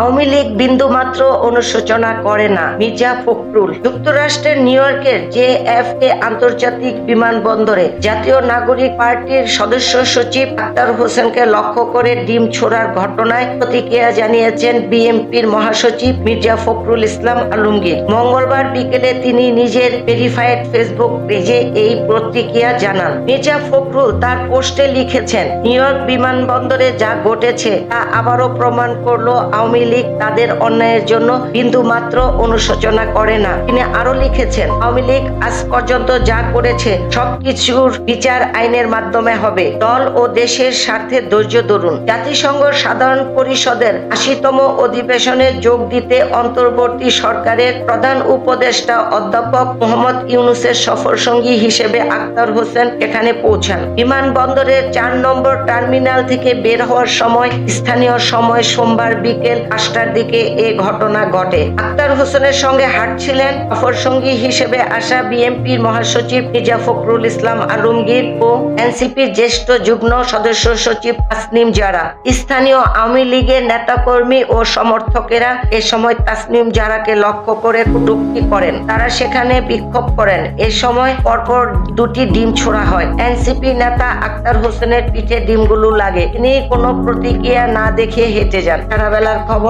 আওয়ামী লীগ বিন্দুমাত্র অনুশোচনা করে না। মির্জা ফখরুল যুক্তরাষ্ট্রের নিউ ইয়র্কের জে এফ এ আন্তর্জাতিক বিমানবন্দরে জাতীয় নাগরিক পার্টির সদস্য সচিব আক্তার হোসেনকে লক্ষ্য করে ডিম ছোড়ার ঘটনায় প্রতিক্রিয়া জানিয়েছেন বিএনপির মহাসচিব মির্জা ফখরুল ইসলাম আলমগীর। মঙ্গলবার বিকেলে তিনি নিজের ভেরিফাইড ফেসবুক পেজে এই প্রতিক্রিয়া জানান। মির্জা ফখরুল তার পোস্টে লিখেছেন, নিউ ইয়র্ক বিমানবন্দরে যা ঘটেছে তা আবারও প্রমাণ করল আওয়ামী লীগ তাদের অন্যায়ের জন্য বিন্দু মাত্র অনুশোচনা করে না। তিনি আরও লিখেছেন, আওয়ামী লীগ আজ পর্যন্ত যা করেছে, সবকিছুর বিচার আইনের মাধ্যমে হবে। দল ও দেশের স্বার্থে ধৈর্য ধরুন। জাতিসংঘ সাধারণ পরিষদের আশিতম অধিবেশনে যোগ দিতে অন্তর্বর্তী সরকারের প্রধান উপদেষ্টা অধ্যাপক মোহাম্মদ ইউনুসের সফর সঙ্গী হিসেবে আক্তার হোসেন এখানে পৌঁছান। বিমানবন্দরের চার নম্বর টার্মিনাল থেকে বের হওয়ার সময়, স্থানীয় সময় সোমবার বিকেল পাঁচটার দিকে এ ঘটনা ঘটে। আক্তার হোসেনের সঙ্গে হাঁটছিলেন সফরসঙ্গী হিসেবে আসা বিএনপির মহাসচিব মির্জা ফখরুল ইসলাম আলমগীর ও এনসিপির জ্যেষ্ঠ যুগ্ম সদস্য সচিব তাসনিম জারা। স্থানীয় আওয়ামী লীগের নেতাকর্মী ও সমর্থকেরা এ সময় তাসনিম জারাকে লক্ষ্য করে কটূক্তি করেন। তারা সেখানে বিক্ষোভ করেন। এ সময় পরপর দুটি ডিম ছোড়া হয়। এনসিপি নেতা আক্তার হোসেনের পিঠে ডিমগুলো লাগে। তিনি কোনো প্রতিক্রিয়া না দেখে হেঁটে যান। সারাবেলার খবর